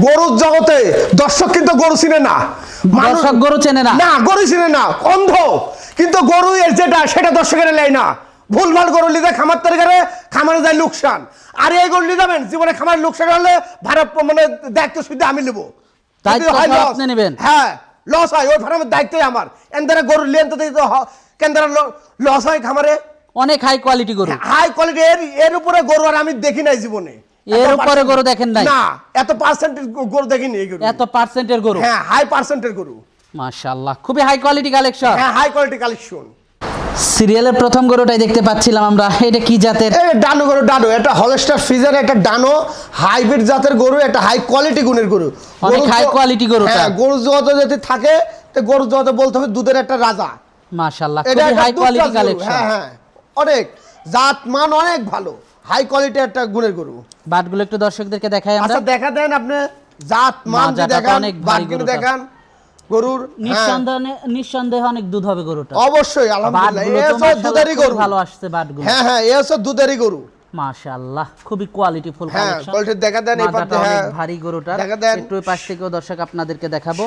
গরুর জগতে দর্শক কিন্তু গরু চিনে না। মানুষ- দর্শক গরু চেনে না। না গরু চিনে না অন্ধ। কিন্তু গরু এর যেটা সেটা দর্শকের লেয় না। ভুল ভালো গরু লিদে খামার তরিকারে খামারে যায় লোকসান। আর এই গরু যাবেন জীবনে খামার লোকসান হলে ভাড়া মানে দায়িত্ব শুধু আমি নেব। হয় হ্যাঁ লস হয় ওই ফার্মের দায়িত্বই আমার। এন্দারা গরু লেন তো কেন্দ্রা লস হয় খামারে? অনেক হাই কোয়ালিটি গরু। হাই কোয়ালিটি এর এর উপরে গরু আর আমি দেখি নাই জীবনে। এর উপরে গরু দেখেন নাই? না এত পার্সেন্টেজ গরু দেখিনি এই গরু। এত পার্সেন্টের গরু। হ্যাঁ হাই পার্সেন্টের গরু। মাশাআল্লাহ খুবই হাই কোয়ালিটি কালেকশন হ্যাঁ হাই কোয়ালিটি কালেকশন সিরিয়ালের প্রথম গরুটাই দেখতে পাচ্ছিলাম আমরা এটা কি জাতের? ডানো গরু ডানো এটা হলস্টার ফ্রিজার একটা ডানো হাইব্রিড জাতের গরু একটা হাই কোয়ালিটি গুণের গরু। অনেক গরু জ- quality গরুটা। হ্যাঁ গরু জগতে যদি থাকে তো গরু জগতে বলতে হবে দুধের একটা রাজা। মাশাআল্লাহ খুবই হাই কোয়ালিটি কালেকশন হ্যাঁ হ্যাঁ অনেক। জাত মান অনেক ভালো। হাই কোয়ালিটি একটা গুণের গরু। বাটগুলো একটু দর্শকদেরকে দেখাই আমরা। আচ্ছা দেখা দেন আপনি জাত মান দেখান বাটগুলো দেখান গরুর হ্যাঁ, নিঃসন্দেহে নিঃসন্দেহে অনেক দুধ হবে গরুটা। অবশ্যই আলহামদুলিল্লাহ। দুধেরই গরু। ভালো আসছে বাটগুলো। হ্যাঁ হ্যাঁ এ হচ্ছে দুধেরই গরু। মাশাআল্লাহ খুবই কোয়ালিটিফুল হ্যাঁ, কালেকশন quality দেখা দেন, এই পাশে, হ্যাঁ। ভারী গরুটা দেখা দেন। একটু পাশ থেকেও দর্শক আপনাদেরকে দেখাবো।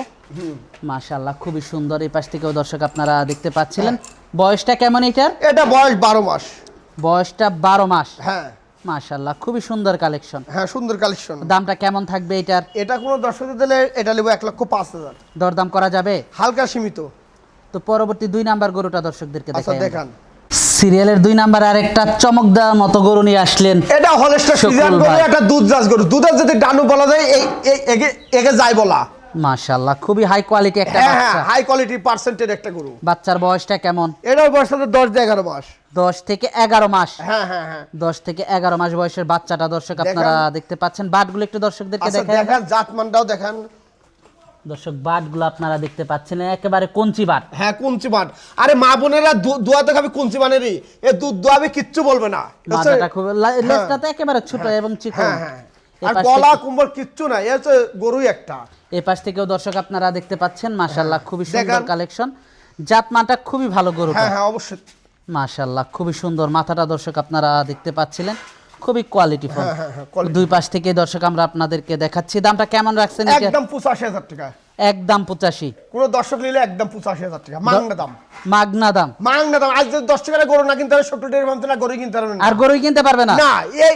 মাশাআল্লাহ খুবই সুন্দর এই পাশ থেকেও দর্শক আপনারা দেখতে পাচ্ছিলেন। বয়সটা কেমন এটার? এটা বয়স বারো মাস। বয়সটা বারো মাস। হ্যাঁ। মাশাআল্লাহ খুবই সুন্দর কালেকশন। হ্যাঁ সুন্দর কালেকশন। দামটা কেমন থাকবে এটার? এটা কোনো দর্শকদের দিলে এটা নেব এক লক্ষ পাঁচ হাজার। দরদাম করা যাবে? হালকা সীমিত। তো পরবর্তী দুই নাম্বার গরুটা দর্শকদেরকে আচ্ছা দেখান। সিরিয়ালের দুই নাম্বার আর একটা চমক দেওয়ার মতো গরু নিয়ে আসলেন এটা হলেস্টার একটা দুধ জাজ গরু। দুধের যদি ডানু বলা যায় একে যায় বলা। মাশাআল্লাহ খুবই হাই কোয়ালিটি একটা হ্যাঁ হ্যাঁ বাচ্চা। হাই কোয়ালিটি পার্সেন্টের একটা গরু। বাচ্চার বয়সটা কেমন? এটার বয়স হচ্ছে দশ দিয়ে এগারো মাস। দশ থেকে এগারো মাস? হ্যাঁ হ্যাঁ হ্যাঁ। দশ থেকে এগারো মাস বয়সের বাচ্চাটা দর্শক আপনারা দেখতে পাচ্ছেন। বাটগুলো একটু দর্শকদেরকে আচ্ছা দেখাই। দেখান জাতমানটাও দেখান। দর্শক বাটগুলো আপনারা দেখতে পাচ্ছেন একেবারে কঞ্চি বাট। হ্যাঁ কুঞ্চি বান আরে মা বোনেরা দোয়াতে খাবে কুঞ্চি বানেরই। এ দুধ দোয়াবে কিচ্ছু বলবে না। মাথাটা খুব লেজটা তো একেবারে ছোট এবং চিকন। হ্যাঁ হ্যাঁ। আর গলা কুম্বল কিচ্ছু না এ হচ্ছে গরুই একটা। এই পাশ থেকেও দর্শক আপনারা দেখতে পাচ্ছেন মাশাআল্লাহ খুবই সুন্দর। কালেকশন জাতমানটা খুবই ভালো গরুটা। হ্যাঁ হ্যাঁ অবশ্যই। মাশাআল্লাহ খুবই সুন্দর। মাথাটা দর্শক আপনারা দেখতে পাচ্ছিলেন খুবই কোয়ালিটিফুল হ্যাঁ, হ্যাঁ, হ্যাঁ, quality। দুই পাশ থেকে দর্শক আমরা আপনাদেরকে দেখাচ্ছি। দামটা কেমন রাখছেন একদম পঁচাশি হাজার টাকা। একদম পঁচাশি। কোনো দর্শক নিলে একদম পঁচাশি হাজার টাকা। মাংনা দাম। মাগনা দাম। মাংনা দাম। আজ যদি দশ টাকার গরু না কিনতে সত্তর টাকার ভাবতে না গরু কিনতে পারবে না। আর গরুই কিনতে পারবে না? না এই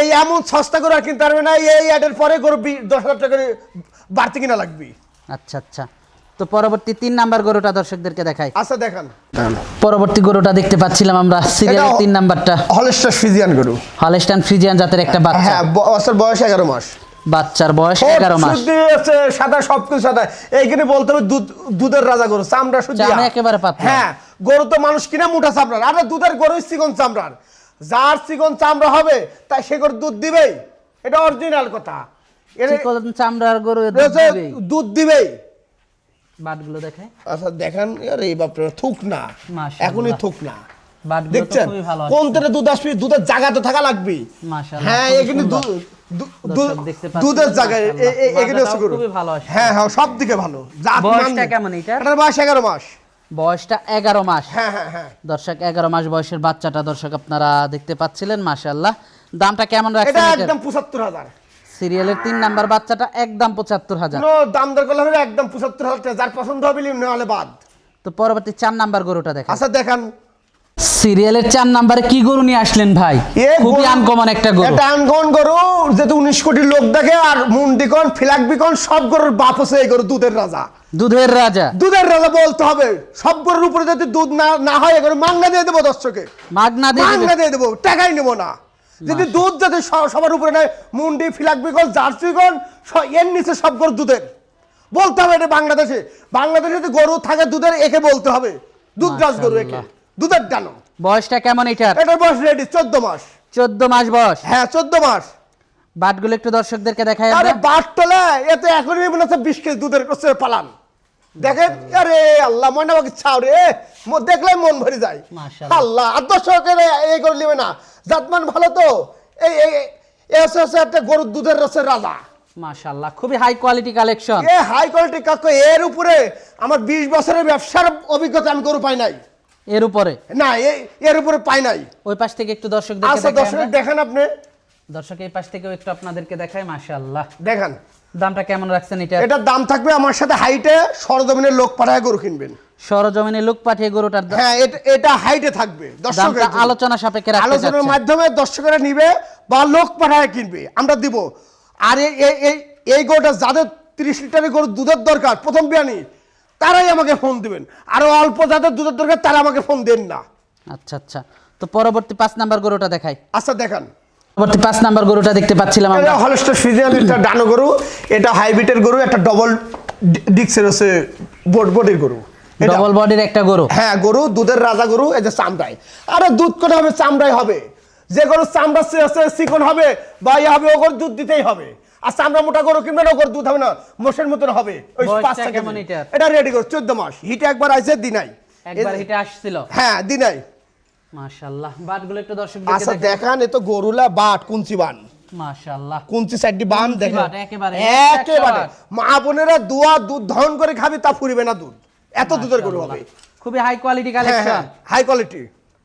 এই এমন সস্তা করে আর কিনতে পারবে না এই অ্যাডের পরে গরু দশ হাজার টাকা বাড়তি কিনা লাগবে। আচ্ছা আচ্ছা। তো পরবর্তী তিন নাম্বার গরুটা দর্শকদেরকে দেখাই। আচ্ছা দেখান। পরবর্তী গরুটা দেখতে পাচ্ছিলাম আমরা সিরিয়ালের তিন নাম্বারটা। হলেস্টার ফিজিয়ান গরু। হলস্টাইন ফ্রিজিয়ান জাতের একটা বাচ্চা। হ্যাঁ বছর বয়স এগারো মাস। বাচ্চার বয়স এগারো মাস। সাদা সবকিছু সাদা এইখানে বলতে হবে দুধ দুধের রাজা গরু চামড়া শুদ্ধি চামড়া একেবারে পাতলা। হ্যাঁ গরু তো মানুষ কিনা মোটা চামড়ার। আর দুধের গরু চিকন চামড়ার। যার চিকন চামড়া হবে তাই সে গরু দুধ দিবেই। এটা অরিজিনাল কথা। চামড়ার গরু দুধ দিবেই। বাটগুলো দেখায় আচ্ছা দেখান আরে বাপরে থুক না। এখনই থুক না। দেখছেন? ভালো কোন। দুধ আসবে? দুধের জায়গা তো থাকা লাগবে। হ্যাঁ এখানে দুধের জায়গায়। এখানে। খুবই ভালো হ্যাঁ হ্যাঁ সব দিকে ভালো। জাত বয়সটা কেমন এটার? এটার বয়স এগারো মাস। বয়সটা এগারো মাস। হ্যাঁ হ্যাঁ হ্যাঁ। দর্শক এগারো মাস বয়সের বাচ্চাটা দর্শক আপনারা দেখতে পাচ্ছিলেন মাসাল্লাহ দামটা কেমন রাখছেন একদম পঁচাত্তর হাজার। সিরিয়ালের তিন নাম্বার বাচ্চাটা একদম পঁচাত্তর হাজার। দাম দর করলে হবে একদম পঁচাত্তর হাজার। যার পছন্দ হবে নাহলে বাদ। তো পরবর্তী চার নাম্বার গরুটা দেখা আচ্ছা দেখান। সিরিয়ালের চার নাম্বারে কি গরু নিয়ে আসলেন ভাই? খুবই আনকমন একটা গরু। এটা আনকমন গরু যেহেতু উনিশ কোটি লোক দেখে আর মুন্ডিকন ফিলাকবিকন সব গরুর বাপ হচ্ছে এই গরু দুধের রাজা। দুধের রাজা। দুধের রাজা বলতে হবে সব গরুর উপরে যদি দুধ না না হয় এগুলো মাংনা দিয়ে দেবো দর্শকে। মাগনা দিয়ে মাংনা। দিয়ে দেবো টাকাই নেব না। যদি দুধ যাতে সবার উপরে নেয় মুন্ডি ফিলাকবিকন জার্সিগন স- এর নিচে সব গরু দুধের। বলতে হবে এটা বাংলাদেশে। বাংলাদেশে যদি গরু থাকে দুধের একে বলতে হবে। দুধ রাজ গরু একে। দুধের ডানো বয়সটা কেমন এটার? এটার বয়স রেডি চোদ্দ মাস। চোদ্দ মাস বয়স? হ্যাঁ চোদ্দ মাস। বাটগুলো একটু দর্শকদেরকে দেখাই আরে বাট তোলে এতে এখনই মনে হচ্ছে বিশ কেজি দুধের করছে পালান। দেখেন আরে আল্লাহ মনে আমাকে ছাও রে? দেখলে মন ভরে যায়। আল্লাহ আর দর্শকের এই করে নেবে না। জাতমান ভালো তো? এই হচ্ছে একটা গরুর দুধের রসের রাজা। মাশাআল্লাহ খুবই হাই কোয়ালিটি কালেকশন এ হাই কোয়ালিটি কাকু এর উপরে আমার বিশ বছরের ব্যবসার অভিজ্ঞতা আমি গরু পাই নাই। এর উপরে? না এর উপরে পাই নাই। ওই পাশ থেকে একটু আচ্ছা দর্শক আমরা। দেখেন আপনি। দর্শক এই পাশ থেকেও একটু আপনাদেরকে দেখাই মাশাআল্লাহ। দেখেন। দামটা কেমন রাখছেন এটা? এটার দাম থাকবে আমার সাথে হাইটে সরজমিনের লোক পাঠায় গরু কিনবেন। সরজমিনে লোক পাঠিয়ে গরুটার হ্যাঁ এটা- এটা হাইটে থাকবে। দর্শকের আলোচনা সাপেক্ষে রাখতে আলোচনার মাধ্যমে দর্শকেরা নিবে বা লোক পাঠায় কিনবে। আমরা দিব। আর এই- এই গরুটা যাদের তিরিশ লিটারের গরুর দুধের দরকার প্রথম বিয়ানি তারাই আমাকে ফোন দিবেন। আরও অল্প যাদের দুধের দরকার তারা আমাকে ফোন দেন না। আচ্ছা আচ্ছা। তো পরবর্তী পাঁচ নাম্বার গরুটা দেখাই। আচ্ছা দেখান। পরবর্তী পাঁচ নাম্বার গরুটা দেখতে পাচ্ছিলাম আমরা। এটা হলস্টার ফিজিয়ান একটা ডানো গরু এটা হাইব্রিডের গরু একটা ডবল ডিক্সের হচ্ছে বোর্ড বডির গরু। ডবল বডির একটা গরু। হ্যাঁ গরু দুধের রাজা গরু এই যে চামড়ায়। আরে দুধ করে হবে? চামড়ায় হবে। যে গরু চামড়া সে- সে- হবে বা ইয়ে হবে ওগর দুধ দিতেই হবে। আর চামড়া মোটা গরু কিনবেন ওগর দুধ হবে না? মোষের মতন হবে। ওই পাঁচ? এটা রেডি করো চোদ্দ মাস। হিটে একবার আইছে দিনাই। একবার হিটে আসছিল? হ্যাঁ দিনাই। মাশাআল্লাহ বাটগুলো একটু দর্শক আচ্ছা দেখান এ তো গরুলা বাট কুঞ্চি বান। মাশাআল্লাহ। কুঞ্চি সাইডটি বান দেখেন। একেবারে, একেবারে। মা বোনেরা দুয়া দুধ ধন করে খাবি তা ফুরিবে না দুধ। এত দুধের গরু হবে। খুবই high quality collection high quality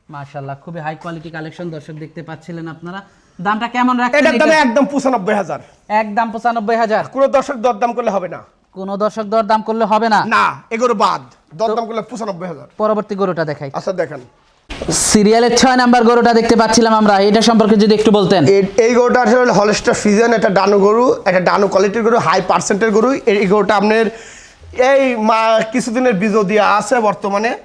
মাশাআল্লাহ খুবই হাই কোয়ালিটি কালেকশন দর্শক দেখতে পাচ্ছিলেন আপনারা। দামটা কেমন রাখছেন এটার দাম একদম পঁচানব্বই হাজার। একদম পঁচানব্বই হাজার। কোনো দর্শক দরদাম করলে হবে না। কোন দর্শক দর দাম করলে হবে না? না এগুলো বাদ। দরদাম করলে পঁচানব্বই হাজার। পরবর্তী গরুটা দেখাই। আচ্ছা দেখেন। সিরিয়ালের ছয় নাম্বার গরুটা দেখতে পাচ্ছিলাম আমরা। এটা সম্পর্কে যদি একটু বলতেন। এই- গরুটা আসলে হলস্টার ফিজিয়ান একটা ডানো গরু একটা ডানো কোয়ালিটির গরু হাই পার্সেন্টের গরু। এই গরুটা আপনার এই মা কিছুদিনের বীজও দেওয়া আছে বর্তমানে।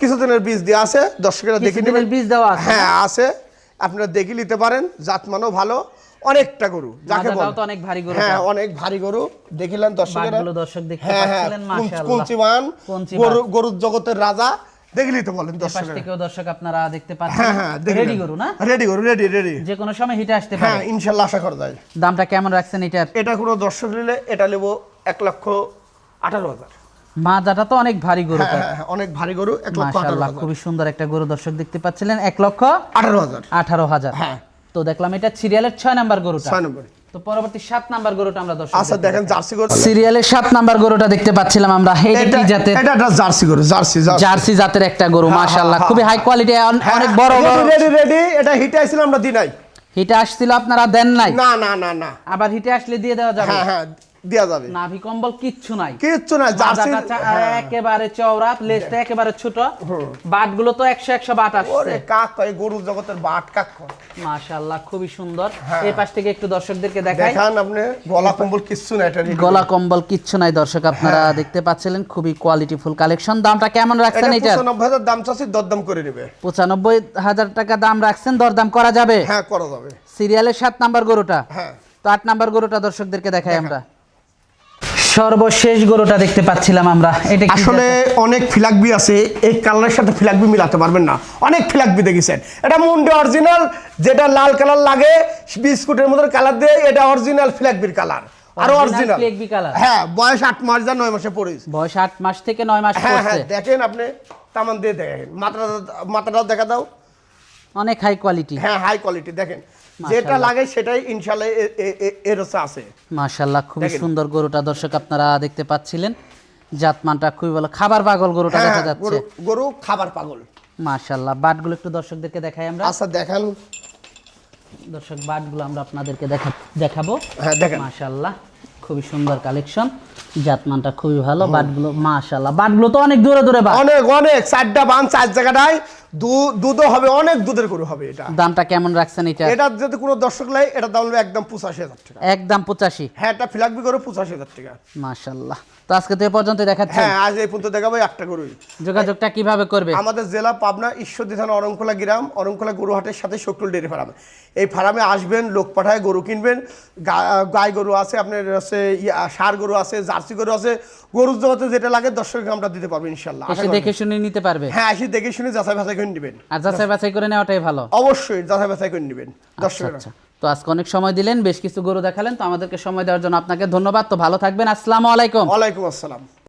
কিছুদিনের বীজ দেওয়া আছে দর্শকেরা দেখে নেবেন। বীজ দেওয়া আছে? হ্যাঁ আছে। আপনারা দেখে নিতে পারেন জাতমানও ভালো অনেকটা গরু যাকে বলে তো অনেক ভারী গরু হ্যাঁ অনেক ভারী গরু দেখিলেন দর্শকেরা। দর্শক দেখতে হ্যাঁ হ্যাঁ পাচ্ছিলেন, মাশাআল্লাহ। কুঞ্চিমান কুঞ্চিমান। গরু গরুর জগতের রাজা দেখলি তো বলেন পাশ দর্শকেরা। থেকেও দর্শক আপনারা দেখতে পাচ্ছেন। হ্যাঁ রেডি গরু না? রেডি গরু রেডি রেডি যে কোনো সময় হিটে আসতে হ্যাঁ পারে আশা করা যায়। দামটা কেমন রাখছেন এটা এটা কোনো দর্শক নিলে এটা নেব এক লক্ষ আঠারো হাজার। মাজাটা তো অনেক ভারী গরু হ্যাঁ, হ্যাঁ, হ্যাঁ, অনেক ভারী গরু এক লক্ষ খুবই সুন্দর একটা গরু দর্শক দেখতে পাচ্ছিলেন এক লক্ষ আঠারো হাজার। আঠারো হাজার। হ্যাঁ। তো দেখলাম এটা সিরিয়ালের ছয় নাম্বার গরুটা। ছয় নম্বর। তো পরবর্তী সাত নাম্বার গরুটা আমরা দর্শক আচ্ছা দেখেন জার্সি গরু সিরিয়ালের সাত নাম্বার গরুটা দেখতে পাচ্ছিলাম আমরা। এটা এটা জাতের? এটা একটা জার্সি গরু জার্সি জার্সি। জার্সি জাতের একটা গরু মাশাআল্লাহ খুবই হাই। কোয়ালিটি অনেক বড় বড় রেডি রেডি এটা হিটে আইছিল আমরা দিই হিটে আসছিল আপনারা দেন নাই? না না না না। আবার হিটে আসলে দিয়ে দেওয়া যাবে? হ্যাঁ হ্যাঁ। দেওয়া যাবে। নাভি কম্বল কিচ্ছু নাই। কিচ্ছু না জার্সি একেবারে চওড়া লেজটা একেবারে ছোট। বাটগুলো তো একশো একশো বাট আসছে। ওরে কাক কয় গরু জগতের বাট কাক। মাশাআল্লাহ খুবই সুন্দর। হ্যাঁ। এই পাশ থেকে একটু দর্শকদেরকে দেখাই। দেখান আপনি গলা কম্বল কিচ্ছু না এটা গলা কম্বল কিচ্ছু নাই দর্শক আপনারা দেখতে পাচ্ছিলেন খুবই কোয়ালিটিফুল কালেকশন দামটা কেমন রাখছেন পঁচানব্বই হাজার দাম চাচ্ছি দরদাম করে নেবে। পঁচানব্বই হাজার টাকা দাম রাখছেন দরদাম করা যাবে? হ্যাঁ করা যাবে। সিরিয়ালের সাত নাম্বার গরুটা? হ্যাঁ। তো আট নাম্বার গরুটা দর্শকদেরকে দেখাই আমরা। সর্বশেষ গরুটা দেখতে পাচ্ছিলাম আমরা। এটা আসলে অনেক ফিলাকবি আছে এই কালারের সাথে ফিলাকবি মিলাতে পারবেন না। অনেক ফিলাকবি দেখেছেন। এটা মুন্ডে অরিজিনাল যেটা লাল কালার লাগে বিস্কুটের মতো কালার দিয়ে এটা অরিজিনাল ফিলাকবির কালার আরও অরিজিনাল ফ্লেগবি কালার। হ্যাঁ বয়স আট মাস যা নয় মাসে পড়েছে। বয়স আট মাস থেকে নয় মাস হ্যাঁ হ্যাঁ দেখেন আপনি তামান দিয়ে দেখেন। মাথাটা মাথাটাও দেখা দাও। অনেক হাই কোয়ালিটি হ্যাঁ হাই কোয়ালিটি দেখেন। যেটা লাগে সেটাই ইনশাল্লাহ এর আছে। মাশাল্লাহ খুবই সুন্দর গরুটা দর্শক আপনারা দেখতে পাচ্ছিলেন। জাতমানটা খুবই ভালো। খাবার পাগল গরুটা হ্যাঁ দেখা যাচ্ছে। গরু খাবার পাগল। মাশাল্লাহ বাটগুলো একটু দর্শকদেরকে দেখাই আমরা। আচ্ছা দেখান। দর্শক বাটগুলো আমরা আপনাদেরকে দেখা দেখাবো। হ্যাঁ দেখেন। মাশাল্লাহ খুবই সুন্দর কালেকশন। জাতমানটা খুবই ভালো বাটগুলো মাশাল্লাহ বাটগুলো তো অনেক দূরে দূরে বাট। অনেক অনেক। চারটা বান চার জায়গাটায়। দুধও হবে অনেক দুধের গরু হবে এটা। দামটা কেমন রাখছেন এটা? এটা যদি কোনো দর্শক লাই এটা দাম হবে একদম পঁচাশি হাজার টাকা। একদম পঁচাশি? হ্যাঁ এটা ফিলাকবি করে পঁচাশি হাজার টাকা। মাশাল্লাহ তো আজকে তো এ পর্যন্ত দেখাচ্ছেন হ্যাঁ আজ এই পর্যন্ত দেখাবো একটা গরুই যোগাযোগটা কীভাবে করবে? আমাদের জেলা পাবনা ঈশ্বরদী থানা অরংখোলা গ্রাম অরংখোলা গরুহাটের সাথে শকুল ডেয়ারি ফার্ম। এই ফার্মে আসবেন লোক পাঠায় গরু কিনবেন। গাই গরু আছে আপনার ইয়া, ষাঁড় গরু আছে জার্সি গরু আছে। গরুর জগতে যেটা লাগে দর্শককে আমরা দিতে পারব ইনশাল্লাহ দেখে শুনে নিতে পারবে। হ্যাঁ এসে দেখে শুনে যাচাই বাছাই করে নেবেন। আর যাচাই বাছাই করে নেওয়াটাই ভালো। অবশ্যই যাচাই বাছাই করে নেবেন আচ্ছা দর্শকরা আচ্ছা। তো আজকে অনেক সময় দিলেন বেশ কিছু গরু দেখালেন তো আমাদেরকে সময় দেওয়ার জন্য আপনাকে ধন্যবাদ। তো ভালো থাকবেন আসসালামু আলাইকুম। ওয়ালাইকুম আসসালাম।